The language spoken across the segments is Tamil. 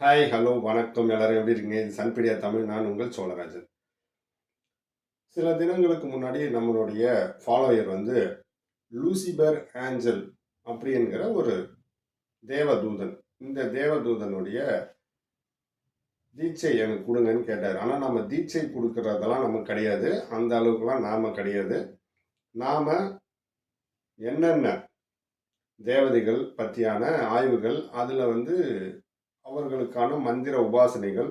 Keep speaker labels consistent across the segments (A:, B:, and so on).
A: ஹாய் ஹலோ வணக்கம். எல்லாரும் எப்படி இருக்கீங்க? இது சன்பீடியா தமிழ். நான் உங்கள் சோழராஜன். சில தினங்களுக்கு முன்னாடி நம்மளுடைய ஃபாலோயர் வந்து லூசிபர் ஆஞ்சல் அப்படிங்கிற ஒரு தேவதூதன். இந்த தேவதூதனுடைய தீட்சை எனக்கு கொடுங்கன்னு கேட்டார். ஆனால் நம்ம தீட்சை கொடுக்குறதெல்லாம் நமக்கு கிடையாது. அந்த அளவுக்குலாம் நாம் கிடையாது. நாம் என்னென்ன தேவதைகள் பற்றியான ஆய்வுகள் அதில் வந்து அவர்களுக்கான மந்திர உபாசனைகள்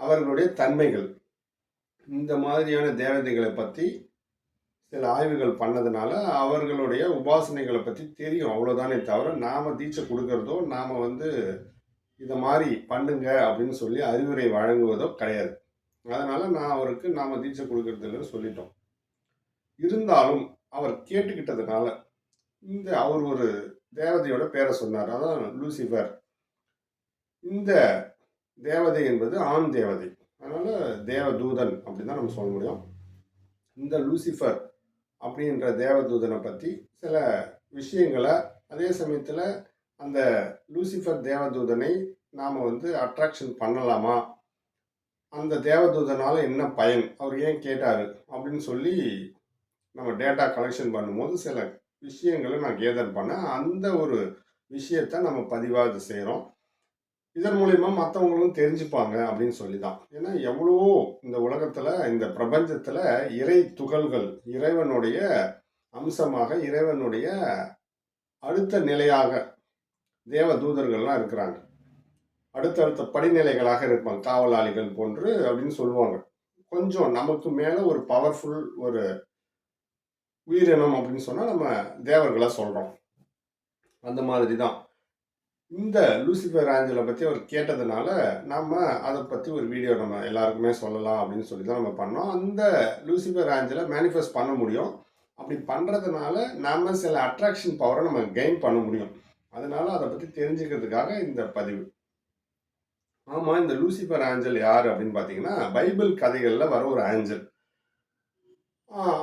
A: அவர்களுடைய தன்மைகள் இந்த மாதிரியான தேவதைகளை பற்றி சில ஆய்வுகள் பண்ணதுனால அவர்களுடைய உபாசனைகளை பற்றி தெரியும். அவ்வளோதானே தவிர நாம் தீட்சை கொடுக்கறதோ நாம் வந்து இதை மாதிரி பண்ணுங்க அப்படின்னு சொல்லி அறிவுரை வழங்குவதோ கிடையாது. அதனால் நான் அவருக்கு நாம் தீட்சை கொடுக்கறது சொல்லிட்டோம். இருந்தாலும் அவர் கேட்டுக்கிட்டதுனால இந்த அவர் ஒரு தேவதையோட பேரை சொன்னார். அதான் லூசிஃபர். இந்த தேவதை என்பது ஆண் தேவதை. அதனால் தேவதூதன் அப்படின்னு தான் நம்ம சொல்ல முடியும். இந்த லூசிஃபர் அப்படின்ற தேவதூதனை பற்றி சில விஷயங்களை அதே சமயத்தில் அந்த லூசிஃபர் தேவதூதனை நாம் வந்து அட்ராக்ஷன் பண்ணலாமா? அந்த தேவதூதனால் என்ன பயன்? அவர் ஏன் கேட்டார்? அப்படின்னு சொல்லி நம்ம டேட்டா கலெக்ஷன் பண்ணும்போது சில விஷயங்களை நான் கேதர் பண்ணேன் அந்த ஒரு விஷயத்தை நம்ம பதிவாக செய்கிறோம் இதன் மூலயமா மற்றவங்களும் தெரிஞ்சுப்பாங்க அப்படின்னு சொல்லி தான் ஏன்னா எவ்வளவோ இந்த உலகத்தில் இந்த பிரபஞ்சத்தில் இறை துகள்கள் இறைவனுடைய அம்சமாக இறைவனுடைய அடுத்த நிலையாக தேவ தூதர்கள்லாம் இருக்கிறாங்க. அடுத்தடுத்த படிநிலைகளாக இருப்பாங்க. காவலாளிகள் போன்று அப்படின்னு சொல்லுவாங்க. கொஞ்சம் நமக்கு மேலே ஒரு பவர்ஃபுல் ஒரு உயிரினம் அப்படின்னு சொன்னால் நம்ம தேவர்களை சொல்கிறோம் அந்த மாதிரி தான் இந்த லூசிஃபர் ஆஞ்சலை பற்றி அவர் கேட்டதுனால நம்ம அதை பற்றி ஒரு வீடியோ நம்ம எல்லாருக்குமே சொல்லலாம் அப்படின்னு சொல்லி தான் நம்ம பண்ணோம். அந்த லூசிஃபர் ஆஞ்சலை மேனிஃபெஸ்ட் பண்ண முடியும். அப்படி பண்ணுறதுனால நம்ம சில அட்ராக்ஷன் பவரை நம்ம கெயின் பண்ண முடியும். அதனால அதை பற்றி தெரிஞ்சுக்கிறதுக்காக இந்த பதிவு. ஆமாம் இந்த லூசிஃபர் ஆஞ்சல் யார் அப்படின்னு பார்த்தீங்கன்னா பைபிள் கதைகளில் வர ஒரு ஆஞ்சல்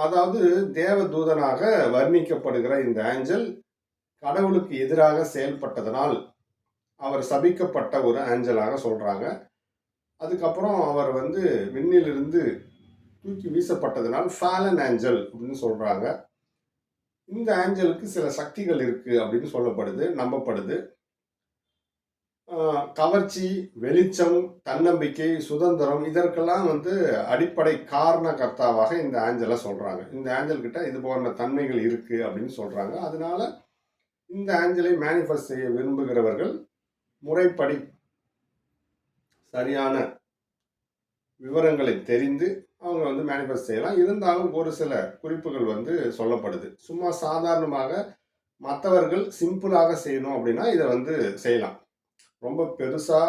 A: அதாவது தேவதூதனாக வர்ணிக்கப்படுகிற இந்த ஆஞ்சல் கடவுளுக்கு எதிராக செயல்பட்டதனால் அவர் சபிக்கப்பட்ட ஒரு ஆஞ்சலாக சொல்கிறாங்க அதுக்கப்புறம் அவர் வந்து விண்ணிலிருந்து தூக்கி வீசப்பட்டதனால் ஃபேலன் ஆஞ்சல் அப்படின்னு சொல்கிறாங்க இந்த ஆஞ்சலுக்கு சில சக்திகள் இருக்குது அப்படின்னு சொல்லப்படுது நம்பப்படுது. கவர்ச்சி வெளிச்சம் தன்னம்பிக்கை சுதந்திரம் இதற்கெல்லாம் வந்து அடிப்படை காரணகர்த்தாவாக இந்த ஆஞ்சலை சொல்கிறாங்க இந்த ஆஞ்சல்கிட்ட இது போன்ற தன்மைகள் இருக்குது அப்படின்னு சொல்கிறாங்க அதனால இந்த ஆஞ்சலை மேனிஃபெஸ்ட் செய்ய விரும்புகிறவர்கள் முறைப்படி சரியான விவரங்களை தெரிந்து அவங்க வந்து மேனிஃபெஸ்ட் செய்யலாம். இருந்தாலும் ஒரு சில குறிப்புகள் வந்து சொல்லப்படுது. சும்மா சாதாரணமாக மற்றவர்கள் சிம்பிளாக செய்யணும் அப்படின்னா இதை வந்து செய்யலாம். ரொம்ப பெருசாக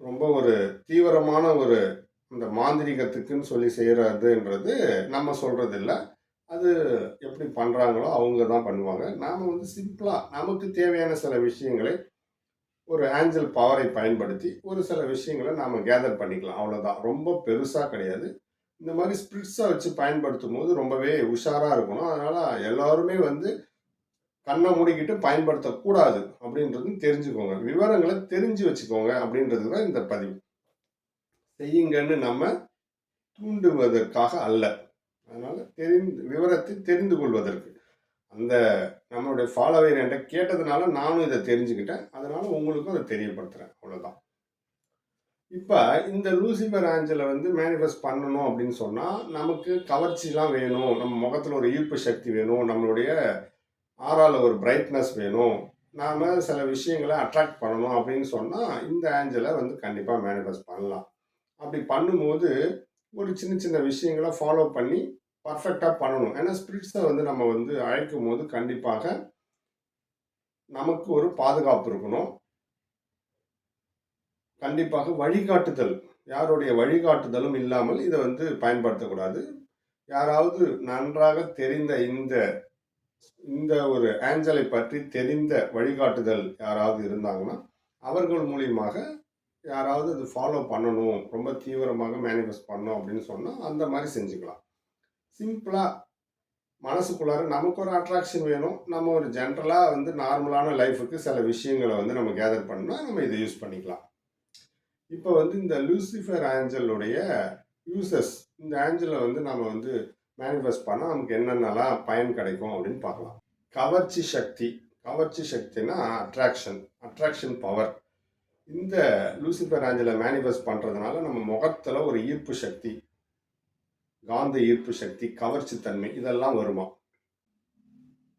A: ரொம்ப ஒரு தீவிரமான ஒரு இந்த மாந்திரிகத்துக்குன்னு சொல்லி செய்கிறதுன்றது நம்ம சொல்கிறது இல்லை அது எப்படி பண்ணுறாங்களோ அவங்க தான் பண்ணுவாங்க. நாம் வந்து சிம்பிளாக நமக்கு தேவையான சில விஷயங்களை ஒரு ஆஞ்சல் பவரை பயன்படுத்தி ஒரு சில விஷயங்களை நாம் கேதர் பண்ணிக்கலாம். அவ்வளோதான் ரொம்ப பெருசாக கிடையாது. இந்த மாதிரி ஸ்பிரிட்ஸாக வச்சு பயன்படுத்தும் போது ரொம்பவே உஷாராக இருக்கணும். அதனால் எல்லோருமே வந்து கண்ணை மூடிக்கிட்டு பயன்படுத்தக்கூடாது அப்படின்றது தெரிஞ்சுக்கோங்க. விவரங்களை தெரிஞ்சு வச்சுக்கோங்க அப்படின்றது தான் இந்த பதிவு. செய்யுங்கன்னு நம்ம தூண்டுவதற்காக அல்ல. அதனால் தெரிந்து விவரத்தை தெரிந்து கொள்வதற்கு. அந்த நம்மளுடைய ஃபாலோவர் என்கிட்ட கேட்டதுனால நானும் இதை தெரிஞ்சுக்கிட்டேன். அதனால் உங்களுக்கும் அதை தெரியப்படுத்துகிறேன் அவ்வளோதான் இப்போ இந்த லூசிபர் ஆஞ்சலை வந்து மேனிஃபெஸ்ட் பண்ணணும் அப்படின்னு சொன்னால் நமக்கு கவர்ச்சிலாம் வேணும். நம்ம முகத்தில் ஒரு ஈர்ப்பு சக்தி வேணும். நம்மளுடைய ஆறால் ஒரு பிரைட்னஸ் வேணும். நாம் சில விஷயங்களை அட்ராக்ட் பண்ணணும் அப்படின்னு சொன்னால் இந்த ஆஞ்சலை வந்து கண்டிப்பாக மேனிஃபெஸ்ட் பண்ணலாம். அப்படி பண்ணும்போது ஒரு சின்ன சின்ன விஷயங்களை ஃபாலோ பண்ணி பர்ஃபெக்டாக பண்ணணும். ஏன்னா ஸ்பிரிட்ஸை வந்து நம்ம வந்து அழைக்கும் போது கண்டிப்பாக நமக்கு ஒரு பாதுகாப்பு இருக்கணும். கண்டிப்பாக வழிகாட்டுதல். யாருடைய வழிகாட்டுதலும் இல்லாமல் இதை வந்து பயன்படுத்தக்கூடாது. யாராவது நன்றாக தெரிந்த இந்த இந்த ஒரு ஆஞ்சலை பற்றி தெரிந்த வழிகாட்டுதல் யாராவது இருந்தாங்கன்னா அவர்கள் மூலியமாக யாராவது இது ஃபாலோ பண்ணணும். ரொம்ப தீவிரமாக மேனிஃபெஸ்ட் பண்ணணும் அப்படின்னு சொன்னால் அந்த மாதிரி செஞ்சுக்கலாம். சிம்பிளாக மனசுக்குள்ளார நமக்கு ஒரு அட்ராக்ஷன் வேணும். நம்ம ஒரு ஜென்ரலாக வந்து நார்மலான லைஃபுக்கு சில விஷயங்களை வந்து நம்ம கேதர் பண்ணால் நம்ம இதை யூஸ் பண்ணிக்கலாம். இப்போ வந்து இந்த லூசிஃபர் ஆஞ்சலுடைய யூசஸ் இந்த ஆஞ்சலை வந்து நம்ம வந்து மேனிஃபெஸ்ட் பண்ணால் நமக்கு என்னென்னலாம் பயன் கிடைக்கும் அப்படின்னு பார்க்கலாம். கவர்ச்சி சக்தி கவர்ச்சி சக்தினா அட்ராக்ஷன் அட்ராக்ஷன் பவர் இந்த லூசிஃபர் ஆஞ்சலை மேனிஃபெஸ்ட் பண்ணுறதுனால நம்ம முகத்தில் ஒரு ஈர்ப்பு சக்தி காந்த ஈர்ப்பு சக்தி கவர்ச்சி தன்மை இதெல்லாம் வருமா?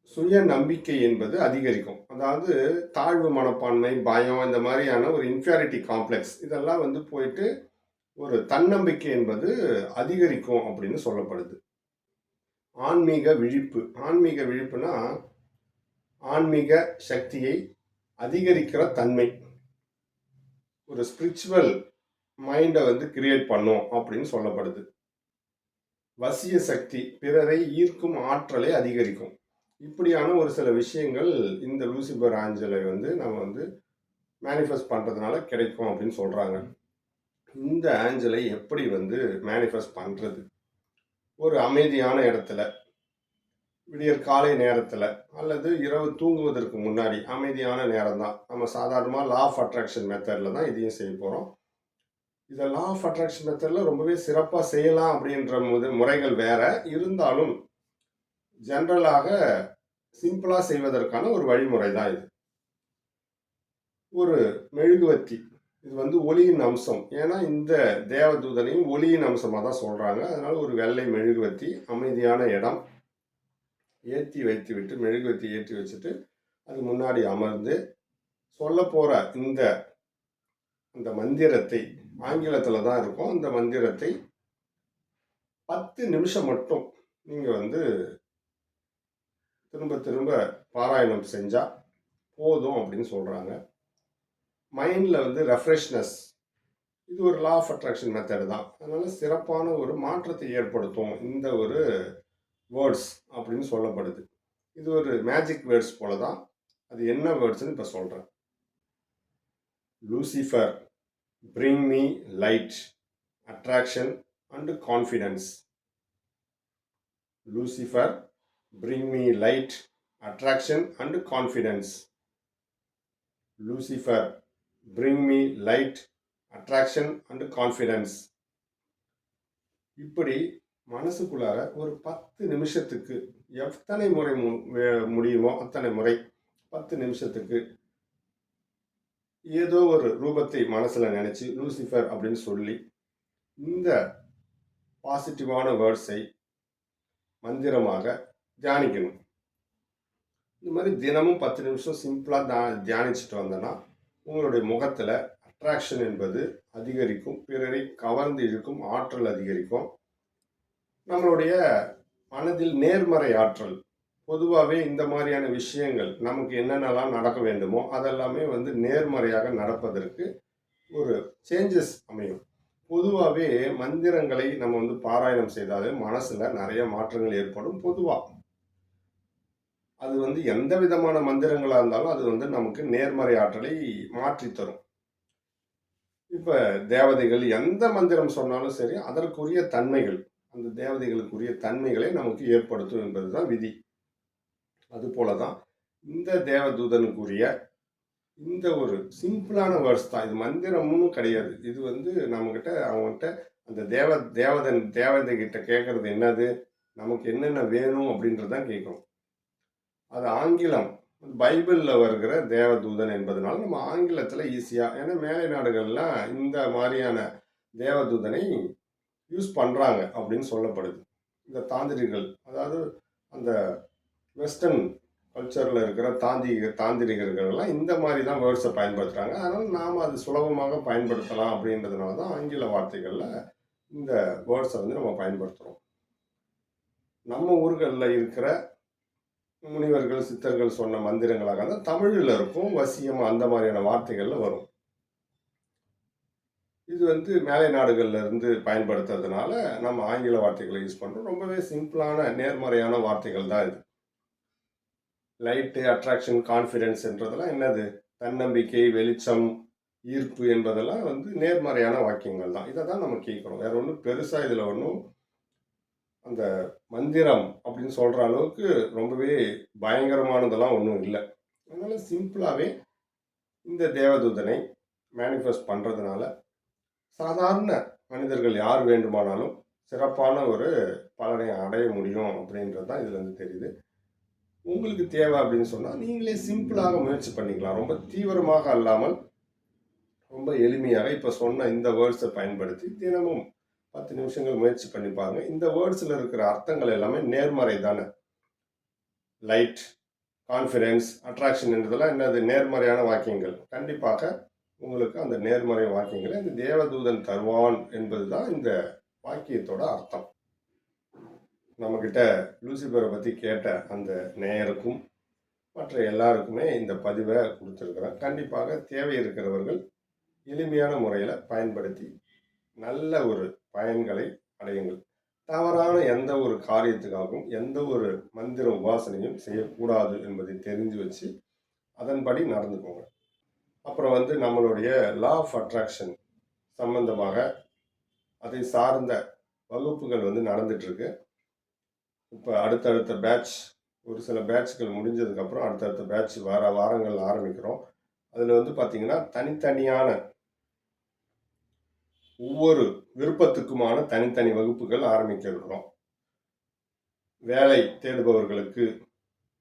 A: சுய நம்பிக்கை என்பது அதிகரிக்கும். அதாவது தாழ்வு மனப்பான்மை பயம் இந்த மாதிரியான ஒரு இன்ஃபியாரிட்டி காம்ப்ளெக்ஸ் இதெல்லாம் வந்து போயிட்டு ஒரு தன்னம்பிக்கை என்பது அதிகரிக்கும் அப்படின்னு சொல்லப்படுது. ஆன்மீக விழிப்பு. ஆன்மீக விழிப்புனா ஆன்மீக சக்தியை அதிகரிக்கிற தன்மை. ஒரு ஸ்பிரிச்சுவல் மைண்டை வந்து கிரியேட் பண்ணும் அப்படின்னு சொல்லப்படுது. வசிய சக்தி பிறரை ஈர்க்கும் ஆற்றலை அதிகரிக்கும். இப்படியான ஒரு சில விஷயங்கள் இந்த லூசிபர் ஆஞ்சலை வந்து நம்ம வந்து மேனிஃபெஸ்ட் பண்ணுறதுனால கிடைக்கும் அப்படின்னு சொல்கிறாங்க இந்த ஆஞ்சலை எப்படி வந்து மேனிஃபெஸ்ட் பண்ணுறது ஒரு அமைதியான இடத்துல விடியற் காலை நேரத்தில் அல்லது இரவு தூங்குவதற்கு முன்னாடி அமைதியான நேரம் தான் நம்ம சாதாரணமாக லா ஆஃப் அட்ராக்ஷன் மெத்தடில் தான் இதையும் செய்ய போகிறோம் இதை லா ஆஃப் அட்ராக்ஷன் மெத்தடில் ரொம்பவே சிறப்பாக செய்யலாம் அப்படின்ற முது முறைகள் வேற. இருந்தாலும் ஜென்ரலாக சிம்பிளாக செய்வதற்கான ஒரு வழிமுறை தான் இது. ஒரு மெழுகுவத்தி. இது வந்து ஒளியின் அம்சம். ஏன்னா இந்த தேவதூதனையும் ஒளியின் அம்சமாக தான் சொல்கிறாங்க அதனால் ஒரு வெள்ளை மெழுகுவத்தி அமைதியான இடம் ஏற்றி வைத்து விட்டு மெழுகுவத்தி ஏற்றி வச்சுட்டு அது முன்னாடி அமர்ந்து சொல்ல போகிற இந்த அந்த மந்திரத்தை ஆங்கிலத்தில் தான் இருக்கும். அந்த மந்திரத்தை பத்து நிமிஷம் மட்டும் நீங்கள் வந்து திரும்ப திரும்ப பாராயணம் செஞ்சால் போதும் அப்படின்னு சொல்கிறாங்க மைண்டில் வந்து ரெஃப்ரெஷ்னஸ் இது ஒரு லா ஆஃப் அட்ராக்ஷன் மெத்தடு தான். அதனால் சிறப்பான ஒரு மாற்றத்தை ஏற்படுத்தும் இந்த ஒரு வேர்ட்ஸ் அப்படின்னு சொல்லப்படுது. இது ஒரு மேஜிக் வேர்ட்ஸ் போல தான் அது என்ன வேர்ட்ஸ்னு இப்போ சொல்கிறேன் Lucifer bring me light attraction and confidence Lucifer bring me light attraction and confidence Lucifer bring me light attraction and confidence இப்படி மனசுக்குள்ளார ஒரு பத்து நிமிஷத்துக்கு எத்தனை முறை முடியுமோ அத்தனை முறை பத்து நிமிஷத்துக்கு ஏதோ ஒரு ரூபத்தை மனசில் நினச்சி லூசிஃபர் அப்படின்னு சொல்லி இந்த பாசிட்டிவான வேர்ட்ஸை மந்திரமாக தியானிக்கணும். இந்த மாதிரி தினமும் பத்து நிமிஷம் சிம்பிளாக தா தியானிச்சுட்டு வந்தோன்னா உங்களுடைய முகத்தில் அட்ராக்ஷன் என்பது அதிகரிக்கும் பிறரை கவர்ந்து இழுக்கும் ஆற்றல் அதிகரிக்கும். நம்மளுடைய மனதில் நேர்மறை ஆற்றல் பொதுவாகவே இந்த மாதிரியான விஷயங்கள் நமக்கு என்னென்னலாம் நடக்க வேண்டுமோ அதெல்லாமே வந்து நேர்மறையாக நடப்பதற்கு ஒரு சேஞ்சஸ் அமையும். பொதுவாகவே மந்திரங்களை நம்ம வந்து பாராயணம் செய்தாலே மனசில் நிறைய மாற்றங்கள் ஏற்படும் பொதுவாக அது வந்து எந்த விதமான மந்திரங்களாக இருந்தாலும் அது வந்து நமக்கு நேர்மறை ஆற்றலை மாற்றி தரும் இப்போ தேவதைகள் எந்த மந்திரம் சொன்னாலும் சரி அதற்குரிய தன்மைகள் அந்த தேவதைகளுக்குரிய தன்மைகளை நமக்கு ஏற்படுத்தும் என்பது தான் விதி. அதுபோல தான் இந்த தேவதூதனுக்குரிய இந்த ஒரு சிம்பிளான வேர்ட்ஸ் தான். இது மந்திரமும் கிடையாது. இது வந்து நம்மக்கிட்ட அவங்ககிட்ட அந்த தேவ தேவதன் தேவதை கிட்ட கேட்கறது என்னது? நமக்கு என்னென்ன வேணும் அப்படின்றதான் கேட்கும் அது ஆங்கிலம். பைபிளில் வருகிற தேவதூதன் என்பதனால நம்ம ஆங்கிலத்தில் ஈஸியாக ஏன்னா மேலை நாடுகள்லாம் இந்த மாதிரியான தேவதூதனை யூஸ் பண்ணுறாங்க அப்படின்னு சொல்லப்படுது. இந்த தாந்திரிகள் அதாவது அந்த வெஸ்டர்ன் கல்ச்சரில் இருக்கிற தாந்திரிக தாந்திரிகர்கள் எல்லாம் இந்த மாதிரி தான் வேர்ட்ஸை பயன்படுத்துகிறாங்க அதனால் நாம் அது சுலபமாக பயன்படுத்தலாம் அப்படின்றதுனால தான் ஆங்கில வார்த்தைகளில் இந்த வேர்ட்ஸை வந்து நம்ம பயன்படுத்துகிறோம் நம்ம ஊர்களில் இருக்கிற முனிவர்கள் சித்தர்கள் சொன்ன மந்திரங்களாக இருந்தால் தமிழில் இருக்கும் வசியம் அந்த மாதிரியான வார்த்தைகளில் வரும். இது வந்து மேலை நாடுகளில் இருந்து பயன்படுத்துறதுனால நம்ம ஆங்கில வார்த்தைகளை யூஸ் பண்ணுறோம் ரொம்பவே சிம்பிளான நேர்மறையான வார்த்தைகள் தான் இது. லைட்டு அட்ராக்ஷன் கான்ஃபிடென்ஸ்ன்றதெல்லாம் என்னது? தன்னம்பிக்கை வெளிச்சம் ஈர்ப்பு என்பதெல்லாம் வந்து நேர்மறையான வாக்கியங்கள் தான். இதை தான் நம்ம கேட்குறோம். வேற ஒன்றும் பெருசாக இதில் ஒன்றும் அந்த மந்திரம் அப்படின்னு சொல்கிற அளவுக்கு ரொம்பவே பயங்கரமானதெல்லாம் ஒன்றும் இல்லை. அதனால் சிம்பிளாகவே இந்த தேவதூதனை மேனிஃபெஸ்ட் பண்ணுறதுனால சாதாரண மனிதர்கள் யார் வேண்டுமானாலும் சிறப்பான ஒரு பலனை அடைய முடியும் அப்படின்றது தான் இதுலேருந்து தெரியுது. உங்களுக்கு தேவை அப்படின்னு சொன்னால் நீங்களே சிம்பிளாக முயற்சி பண்ணிக்கலாம். ரொம்ப தீவிரமாக அல்லாமல் ரொம்ப எளிமையாக இப்போ சொன்ன இந்த வேர்ட்ஸை பயன்படுத்தி தினமும் பத்து நிமிஷங்கள் முயற்சி பண்ணி பாருங்க. இந்த வேர்ட்ஸில் இருக்கிற அர்த்தங்கள் எல்லாமே நேர்மறை தானே? லைட் கான்ஃபிடென்ஸ் அட்ராக்ஷன் என்றதெல்லாம் என்னது? நேர்மறையான வாக்கியங்கள். கண்டிப்பாக உங்களுக்கு அந்த நேர்மறை வாக்கியங்களை இந்த தேவதூதன் தருவான் என்பது தான் இந்த வாக்கியத்தோட அர்த்தம். நம்மக்கிட்ட லூசிபரை பற்றி கேட்ட அந்த நேயருக்கும் மற்ற எல்லாருக்குமே இந்த பதிவை கொடுத்துருக்குறேன். கண்டிப்பாக தேவை இருக்கிறவர்கள் எளிமையான முறையில் பயன்படுத்தி நல்ல ஒரு பயன்களை அடையுங்கள். தவறான எந்த ஒரு காரியத்துக்காகவும் எந்த ஒரு மந்திர உபாசனையும் செய்யக்கூடாது என்பதை தெரிஞ்சு வச்சு அதன்படி நடந்துக்கோங்க. அப்புறம் வந்து நம்மளுடைய லா ஆஃப் அட்ராக்ஷன் சம்பந்தமாக அதை சார்ந்த வகுப்புகள் வந்து நடந்துட்டுருக்கு இப்போ அடுத்தடுத்த பேட்ச் ஒரு சில பேட்ச்கள் முடிஞ்சதுக்கப்புறம் அடுத்தடுத்த பேட்ச் வார வாரங்கள் ஆரம்பிக்கிறோம். அதில் வந்து பார்த்திங்கன்னா தனித்தனியான ஒவ்வொரு விருப்பத்துக்குமான தனித்தனி வகுப்புகள் ஆரம்பிக்க இருக்கிறோம். வேலை தேடுபவர்களுக்கு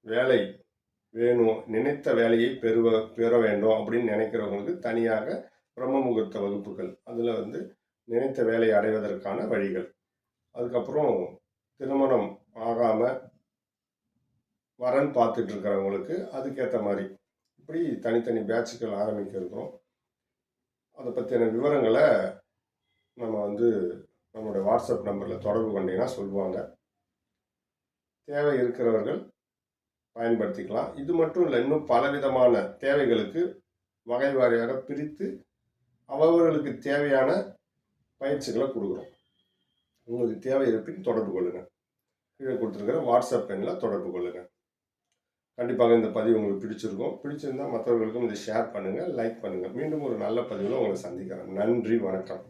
A: வேலை வேணும் நினைத்த வேலையை பெறுவ பெற வேண்டும் அப்படின்னு நினைக்கிறவங்களுக்கு தனியாக பிரம்ம முகூர்த்த வகுப்புகள். அதில் வந்து நினைத்த வேலையை அடைவதற்கான வழிகள். அதுக்கப்புறம் திருமணம் ஆகாமல் வரன் பார்த்துட்டு இருக்கிறவங்களுக்கு அதுக்கேற்ற மாதிரி. இப்படி தனித்தனி பேட்சுகள் ஆரம்பிக்க இருக்கிறோம் அதை பற்றின விவரங்களை நம்ம வந்து நம்மளுடைய வாட்ஸ்அப் நம்பரில் தொடர்பு கொண்டீங்கன்னா சொல்லுவாங்க. தேவை இருக்கிறவர்கள் பயன்படுத்திக்கலாம். இது மட்டும் இல்லை இன்னும் பலவிதமான தேவைகளுக்கு வகை வாரியாக பிரித்து அவர்களுக்கு தேவையான பயிற்சிகளை கொடுக்குறோம். உங்களுக்கு தேவை இருப்பின் தொடர்பு கொள்ளுங்கள் கீழே கொடுத்துருக்கிற வாட்ஸ்அப் எண்ணில் தொடர்பு கொள்ளுங்கள் கண்டிப்பாக இந்த பதிவு உங்களுக்கு பிடிச்சிருக்கும். பிடிச்சிருந்தால் மற்றவர்களுக்கும் இதை ஷேர் பண்ணுங்கள் லைக் பண்ணுங்கள் மீண்டும் ஒரு நல்ல பதிவில் உங்களை சந்திக்கிறேன். நன்றி வணக்கம்.